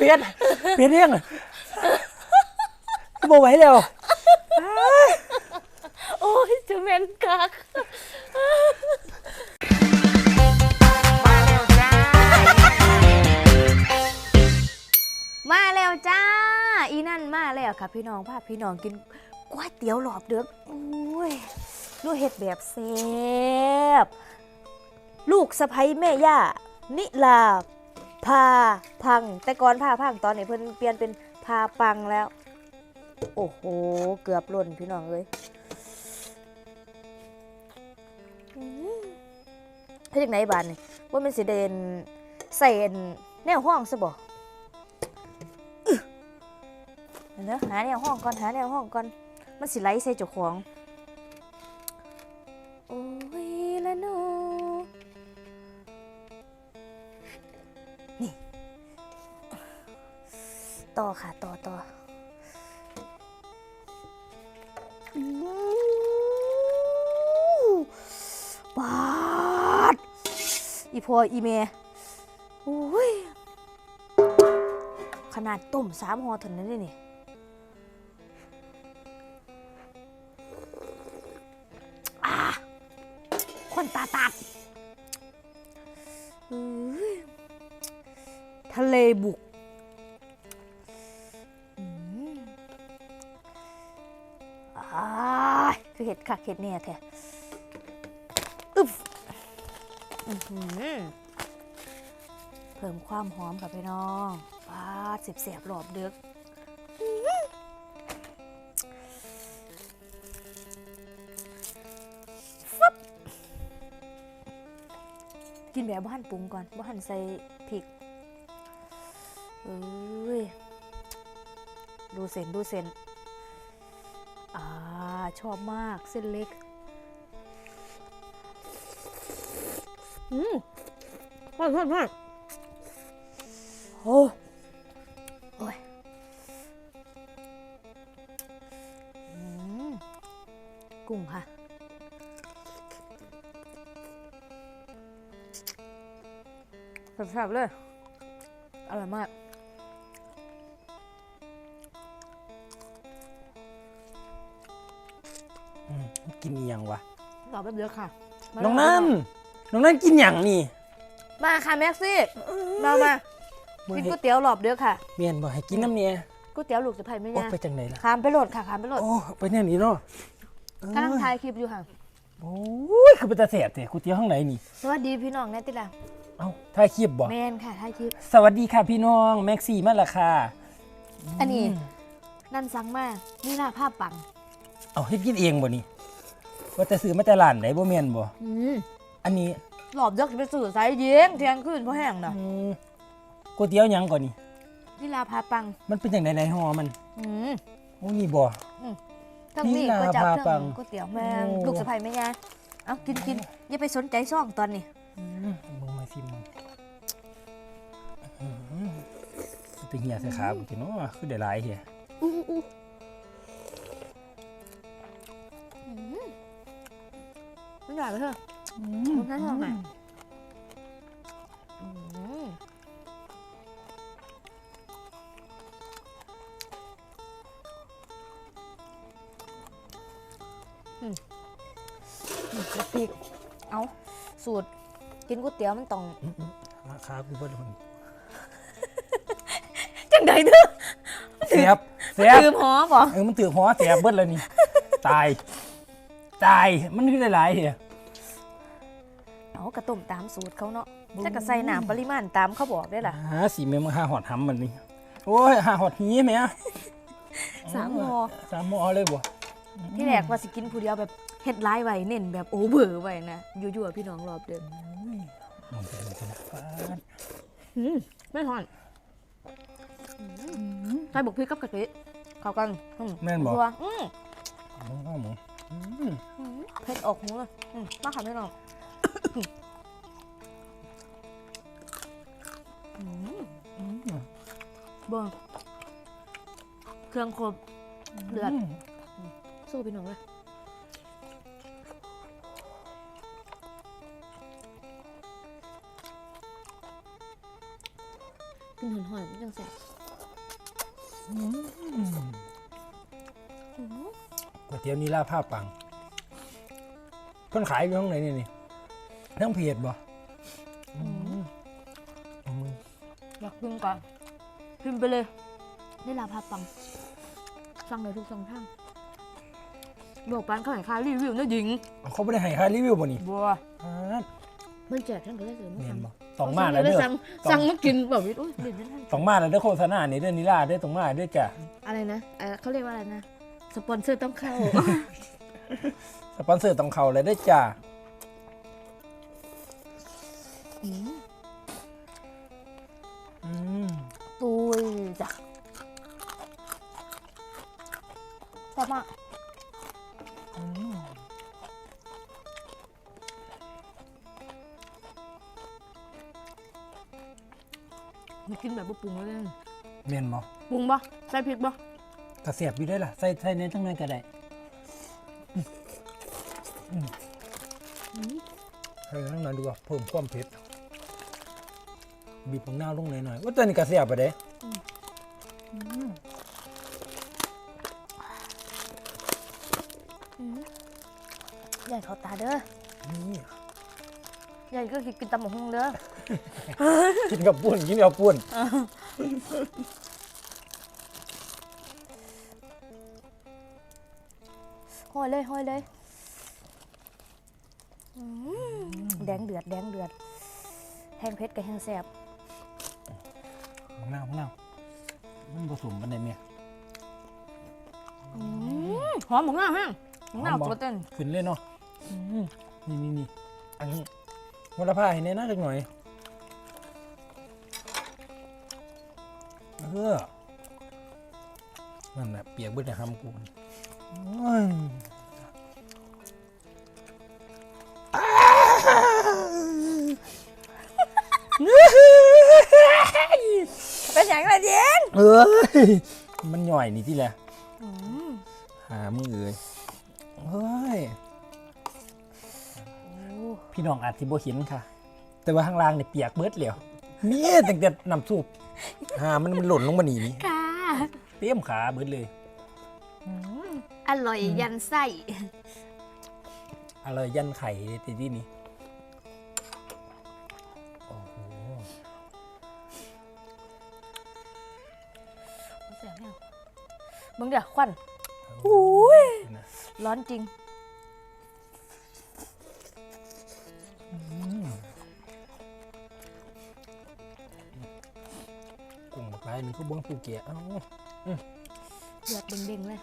เปลี่ยนเปลี่ยนเรื่องบ่ไหวแล้ว โอ้ยจะเมนกักมาแล้วจ้า อีนั่นมาแล้วค่ะพี่น้องพาพี่น้องกินก๋วยเตี๋ยวหลอบเดือกโอ้ยดูเห็ดแบบแซ่บลูกสะใภ้แม่ย่า นิลา พาพัง แต่ก่อนพาพังตอนนี้เพิ่นเปลี่ยนเป็นพาปังแล้ว โอ้โห เกือบหล่นพี่น้องเอ้ยเฮ็ดจังไหนบานนี่ว่ามันสิเดนใส่แนวห้องซะบ่อึเดี๋ยวนะหาแนวห้องก่อนหาแนวห้องก่อน มันสิไหลใส่เจ้าของ อีพออีเมโอ้ยขนาดต้มสามหอเท่านั้นเลยนี่คนตาตัดทะเลบุกอ่าคือเห็ดคักเห็ดเนี่ยแท้ เพิ่มความหอมค่ะพี่น้องฟาดสิบเสียบหลอบดึกกินแบบบ้านปรุงก่อนบ้านใส่พริกเอ้ยดูเส้นดูเส้นอ่าชอบมากเส้นเล็ก อืมพ่อพ่อพ่อโอ้โอ้ยอืมกุ้งค่ะแซ่บๆเลย อร่อยมากกินอีหยังวะรอแป๊บเดียวค่ะมาน้องนั่น น้องนั่นกินหยังนี่มาค่ะแม็กซี่มามาบ่กินให้ก๋วยเตี๋ยวหลอบเดียวค่ะเมียนบ่ให้กินน้ำเนี่ยก๋วยเตี๋ยวลูกจะไผ่ไม่โอ้ยาไปจังไหนล่ะขามไปโหลดค่ะขามไปโหลดโอ้ไปแนวนี้เนาะเออกำลังถ่ายคลิปอยู่ค่ะโอ้ยคือเป็นตาแสบแต่กูเตี๋ยวข้างไหนนี่ สวัสดีพี่น้องแนติล่ะเอ้าถ่ายคลิปบ่แมนค่ะถ่ายคลิปสวัสดีค่ะพี่น้องแม็กซี่มาและค่ะอันนี้นั่นสั่งมานี่ล่าภาพปัง เอาเฮ็ดกินเองบ่นี่ว่าแต่ซื้อมาแต่ร้านไหนบ่แม่นบ่ อืมอันนี้หลอบเดียวจะไปสื่อสายเย็งเที่ยงคืนเพราะแห้งเนาะอืมก๋วยเตี๋ยวหยังก่อนนี่นี่ล่าภาปังมันเป็นจังไดในห่อมันอืมโอ้นี่บ่ ทั้งนี้นี่ล่ะก็จับภาปัทั้งงก๋วยเตี๋ยวแมนโอ้ ลูกสะใภ้ไม่ยาเอากินกินอย่าไปสนใจซ่องตอนนี้อืมมึงมาซิมอืมเป็นเหียใส่ขากูจิเนาะคือได้หลายเฮียอู้อู้อู้อืมไม่หวานเลยเถ อะคุณท่านลองหน่อย อืมอืมแล้วพริก เอาสูตร กินก๋วยเตี๋ยวมันต้อง ราคากูเบิ่คนจังไดเด้อเสียบเสียบลืมหอมบ่เออมันถือหัวเสียบเบิดเลยนี่ ตาย ตาย มันคือหลายๆเฮีย เอากระต้มตามสูตรเขาเนาะจะกระใส่น้ำปริมาณตามเขาบอกได้ล่ะหาสีเมมหาหอดหำมันนี่โอ้ยหาหอดหีแม่สามหอสามหอเลยบ่ที่แรกว่าสิกินผู้เดียวแบบเฮ็ดร้ายไว้เน้นแบบโอเบอร์ไว้นะยั่วๆพี่น้องรอบเดิมมองไปดูกันนะฟาดอืมไม่ทอนใส่บุกพริกกับกะทิเข้ากันอืแม่นบ่นัวอืมมึงก็หมูอืมอืมเผ็ดออกหูเลยอืมมาค่ะพี่น้องอืมอืมเบิ่งเครื่องครบเดือดมสู้พี่น้องเลยกินหอนหอนๆจังแซ่บอืมก๋วยเตี๋ยวนีลาผ้าปังเพิ่นขายอยู่ข้างไหนนี่นี่ ทั้งเพจบ่อืมอืมอยากพิมพ์ก่อนพิมพ์ไปเลยนี่ลาพาปัง สั่งได้ทุกช่องทางบอกปานเขาให้ค่ารีวิวนะหญิง เขาไม่ได้ให้ค่ารีวิวบ่นี่บัวอ่ามันแจกทั้งก็ได้เลยเนียนบ่เต้องมาแล้วเด้อสั่งต้องสั่งมากินแบบนี้อุ้ยเด่นท่านต้องมาแล้วเด้อโฆษณานี่เด้อนิลาเด้อต้องมาเด้อจ้ะอะไรนะเอ่อเขาเรียกว่าอะไรนะ สปอนเซอร์ต้องเข้า สปอนเซอร์ต้องเข้าเลยเด้อจ้ะ อบมากอืมมีกินแบบบ่ปรุงเลยแม่นบ่ปรุงบ่ใส่พริกบ่กระเสียบอยู่ได้อล่ะใส่ใส่ในทั้งนั้นก็ได้อืมให้ทั้งนั้นดูว่าเพิ่มความเผ็ดบีบมะนาวลงหน่อยๆว่าตัวนี้กระเสียบไปเด้ ใหญ่เขาตาเด้อนี่ใหญ่ก็คือกินตำหมกฮุงเด้อกินกับปุ้นกินกับปุ้นห้อยเลยห้อยเลยอืมแดงเดือดแดงเดือดแห้งเผ็ดกับแห้งแซ่บมะนาวมะนาวมันผสมกันได้ไหมอืมหอมหมกหน้าแห้งหมกหน้าหอมบ่ตัวเต้นขึ้นเลยเนาะอืม นี่นี่นี่อันนี้วัละผ้าให้แน่น่าจักหน่อยเออนั่นแหละเปียกเบิดจะทำกูโอ้ยเป็นอย่างไรเย็นเอ้ย มันหน่อยนี่ที่แหละอืมหามือเอ้ยเฮ้ยโอ้ พี่น้องอาจสิบ่เห็นค่ะ แต่ว่าข้างล่างเนี่ยเปียกเบิดแล้วมีตั้งแต่น้ำซุปหามันมันหล่นลงมานี่นี่ค่ะ เตี้ยมขาเบิดเลย อร่อยยันไส้อะไรยันไข่เลยทีที่นี่โอ้โหแซ่บเนี่ยมึงเดี๋ยวควันโอ้ยนะร้อนจริง นี่ก็เบิ้งปูเกียเอ้าเดือดเด้งๆเลย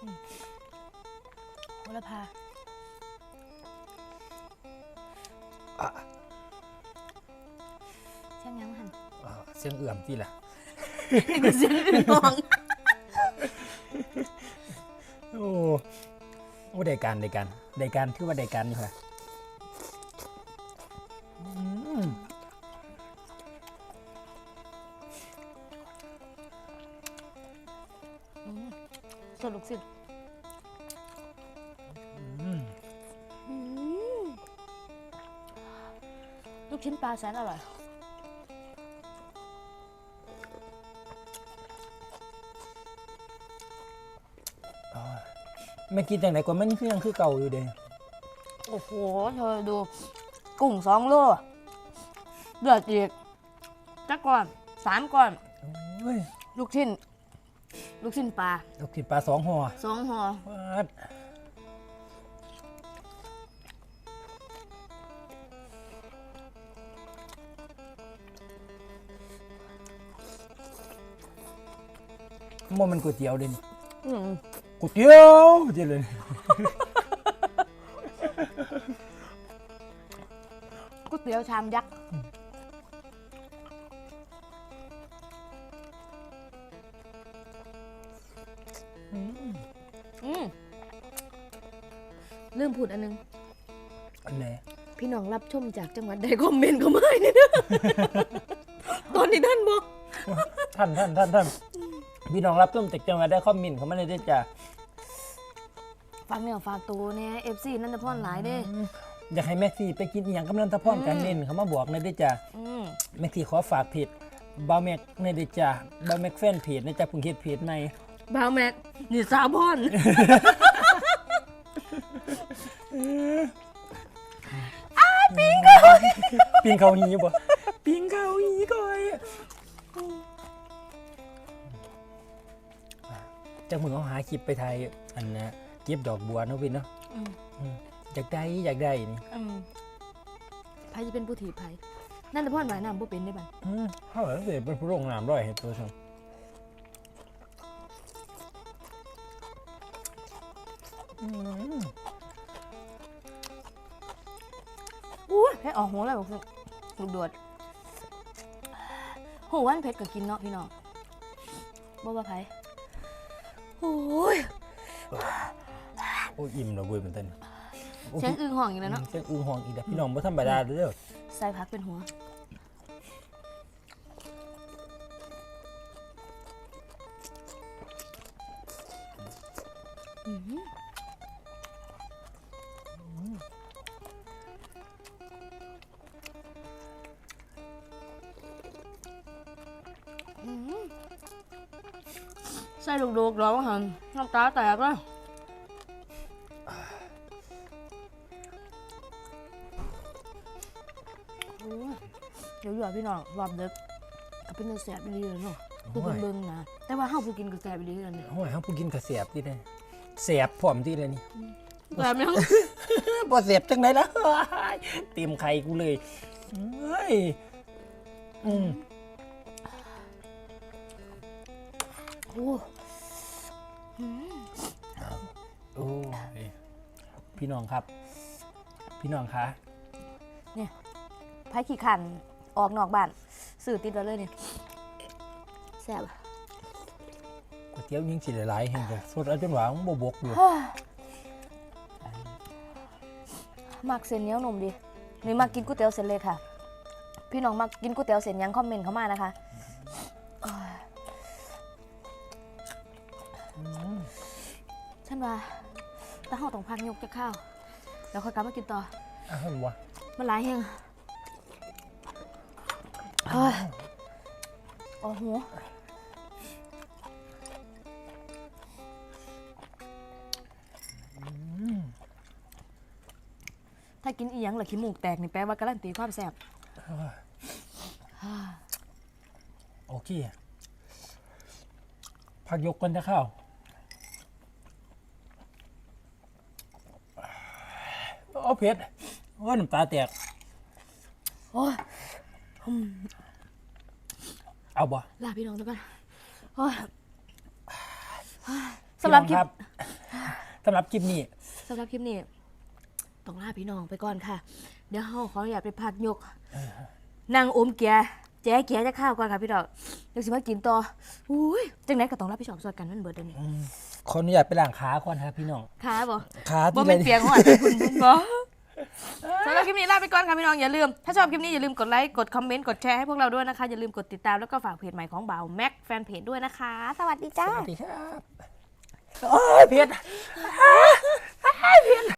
อืมโหระพาอะเช่างยังหันอะเสียงเอื่อมที่ละนี่ก็เสียงอื่นมองโอ้โอ้ได้การได้การได้การคือว่าได้การอยู่ค่ะ สดลูกศิษย์อืมอืมลูกชิ้นปลาแสนอร่อยอ่าไม่คิดจังไหนกว่ามันคือยังคือเก่าอยู่เด้โอ้โห เธอดู กุ้งสองโลเดือดอีกจักก่อนสามก่อนโอ้ยลูกชิ้น ลูกชิ้นปลาลูกชิ้นปลาสองห่อสองห่อวัดมันมันก๋วยเตี๋ยวเด่นอืมก๋วยเตี๋ยวเจ๋เลย ก๋วยเตี๋ยวชามยักษ์ ลืมพูดอันนึง อันไหนพี่น้องรับชมจากจังหวัดใดคอมเมนต์ก็ไม่เนี่ยนะ ตอนนี้ท่านบอกท่านท่านท่านท่านพี่น้องรับต้มจากจังหวัดได้คอมเมนต์เขาไม่ได้ด้วยจ้ะฝากเนื้อฝากตัวเนี่ยเอฟซีนันทพรหลายเด้อืมอยากให้แม็กซี่ไปกินอหย่างกำลังตะพร้อมกันอืมเน้นเขามาบอกในอยเด้อจ้ะอืมแม็กซี่ขอฝากเพจบาวแม็กในอยเด้อจ้ะบาวแม็กแฟนเพจนะจ๊ะเพิ่งเฮ็ดเพจใหม่บ้าวแม็กนี่สาว บอนปิงเขาหีบ่ปิงเขาหีก่อยจังมึงเอาหาคลิปไปถ่ายอันนะเก็บดอกบัวเนาะวินเนาะอืมอืมอยากได้อยากได้นี่อืมไผจะเป็นผู้ถีบไผนั่นแต่พ่อนหมายน้ำบ่เป็นได้บัดอืมเขาเหมือนเสียเป็นผู้ลงน้ำร้อยเห็ดตัวชมอืม ให้ออกหัวเลยบอกลูกดวดโหวันเพชรก็กินเนาะพี่น้องบ่ว่าไผโอ้ยโอ้ยอิ่มเนาะเว้ยมันเต้นโอ้ยเสียงอึ้งห้องอีกแล้วเนาะเสียงอึ้งห้องอีกแล้วพี่น้องบ่ธรรมดาเด้อใส่พักเป็นหัวอืมอื ใส่ลูกๆร้องหันน้ำตาแตกแล้วโอ้ยเดี๋ยวอยู่พี่น้องรอบเด็กก็เป็นแสบดีเลยเนาะผู้คนเบิ่งนะแต่ว่าเฮาผู้กินก็แสบดีเลยเนี่ยโอ้ยเขาผู้กินกระเสียบที่เลยเสียบพร้อมที่เลยนี่แสบยังบ่เสียบจังไหนล่ะเต็มไข่กูเลยเฮ้ยอืมโอ้ โอ้ยพี่น้องครับ พี่น้องคะไผขี้ขันออกนอกบ้านสื่อติดแล้วเลยเนี่ยแสบอะก๋วยเตี๋ยวยิ่งสิหลายๆแห่งจะสดเอาจนหวานบ่บกอยู่มักเส้นเหนียวนมดินี่มักกินก๋วยเตี๋ยวเส้นเล็กค่ะ พี่น้องมักกินก๋วยเตี๋ยวเส้นหยังคอมเมนต์เข้ามานะคะ นว่าแต่เฮาต้องพักยกจะข้าวแล้วค่อยกลับมากินต่ออ้าวเห็นบ่มันหลายแฮงเฮ้ยโอ้โหถ้ากินอีหยังหรือขี้มูกแตกนี่แปลว่าการันตีความแซ่บโอเคพักยกกันจะเข้า เอาเผ็ดว่าน้ำตาแตก โอ้ยเอาบ่ลาพี่น้องทุกคนโอ้ยสำหรับคลิพี่ปน้องสำหรับคลิปนี้ สำหรับคลิปนี้ต้องลาพี่น้องไปก่อนค่ะ เดี๋ยวเฮาขออนุญาตไปพักยกนางอมเกียร์แจ๊เกียร์จะข้าวก่อนค่ะพี่ดอกเดี๋ยวสิมากินต่ออุ้ยจังไหนก็ต้องรับพี่ชอบสวดกันมันเบิดเดี๋ยวนี้ขออนุญาตไปล้างขาก่อนครับพี่น้องขาบ่ขาบ่ที่เป็นไรเปียงหัวแต่คุณบุญบ่ สำหรับคลิปนี้ลาไปก่อนค่ะพี่น้องอย่าลืม ถ้าชอบคลิปนี้อย่าลืมกดไลค์กดคอมเมนต์กดแชร์ให้พวกเราด้วยนะคะ อย่าลืมกดติดตามแล้วก็ฝากเพจใหม่ของบ่าวแม็กแฟนเพจด้วยนะคะ สวัสดีจ้า สวัสดีครับโอ้ยเผ็ด